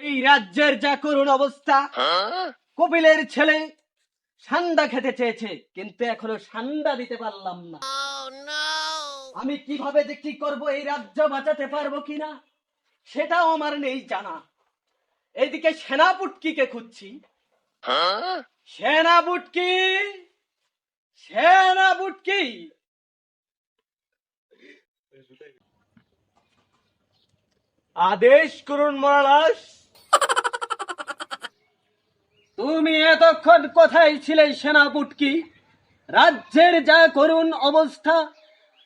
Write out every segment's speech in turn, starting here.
এই রাজ্যের যা করুণ অবস্থা। কপিলের ছেলে সান্ডা খেতে চেয়েছে কিন্তু এখনও সান্ডা দিতে পারলাম না। আমি কীভাবে যে কি করব এই রাজ্য বাঁচাতে পারব কিনা সেটাও আমার নেই জানা। এইদিকে সেনাপুটকিকে খুঁজছি। সেনাপুটকি! সেনাপুটকি! আদেশ করুন মহারাজ। তুমি এতক্ষণ কোথায় ছিলে সেনাপুটকি রাজ্যের যা করুণ অবস্থা,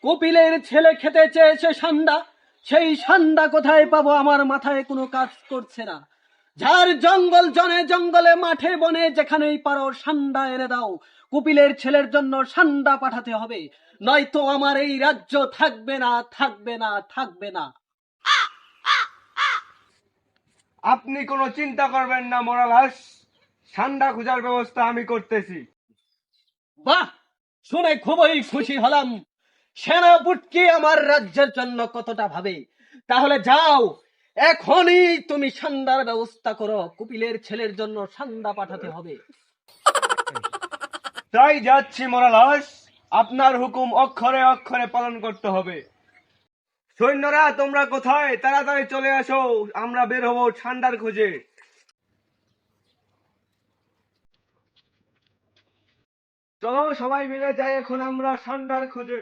কপিলের ছেলে খেতে চেয়েছে সান্ডা। সেই সান্ডা কোথায় পাবো? আমার মাথায় কোনো কাজ করছে না। যার জঙ্গল জনে জঙ্গলে, মাঠে বনে, যেখানেই পারো সান্ডা এনে দাও। কপিলের ছেলের জন্য সান্ডা পাঠাতে হবে। নয়তো আমার এই রাজ্য থাকবে না থাকবে না থাকবে না। আপনি কোনো চিন্তা করবেন না মোরালাস ঠান্ডা খোঁজার ব্যবস্থা আমি করতেছি। বাহ শুনে খুবই খুশি হলাম। সেনাপুটকি আমার রাজ্যের জন্য কতটা ভাবে? তাহলে যাও এখনই তুমি সান্দার ব্যবস্থা করো। কুপিলের ছেলের জন্য সান্দা পাঠাতে হবে। তাই যাচ্ছি মোরালাস। আপনার হুকুম অক্ষরে অক্ষরে পালন করতে হবে। সৈন্যরা তোমরা কোথায়? তাড়াতাড়ি চলে আসো। আমরা বের হব ঠান্ডার খোঁজে। চলো সবাই মিলে যাই এখন আমরা ঠান্ডার খোঁজে।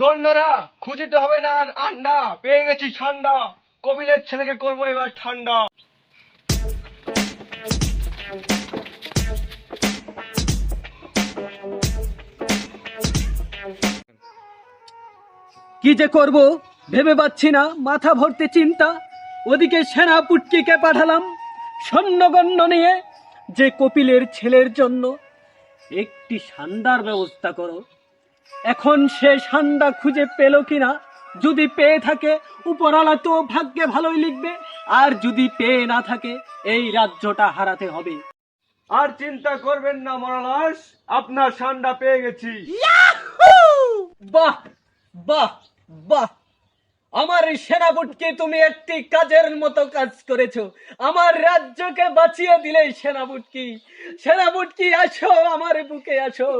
সৈন্যরা খুঁজিতে হবে না আন্ডা পেয়ে গেছি ঠান্ডা কবিলের ছেলেকে করব এবার ঠান্ডা। কি যে করব? ভেবে পাচ্ছি না, মাথা ভর্তি চিন্তা। ওদিকে সেনাপুটকিকে পাঠালাম সৈন্যগণ্য নিয়ে, যে কপিলের ছেলের জন্য। একটি সান্দার ব্যবস্থা করো। এখন সে সান্ডা খুঁজে পেল কিনা? যদি পেয়ে থাকে উপরালা তো ভাগ্যে ভালোই লিখবে। আর যদি পেয়ে না থাকে এই রাজ্যটা হারাতে হবে। আর চিন্তা করবেন না মরালাস আপনার ঠান্ডা পেয়ে গেছি। বাহ বাহ বাহ। আমার সেনাপুটকে তুমি একটি কাজের মতো কাজ করেছ। আমার রাজ্যকে বাঁচিয়ে দিলে সেনাপুটকি সেনাপুটকি আসো আমার বুকে আসো।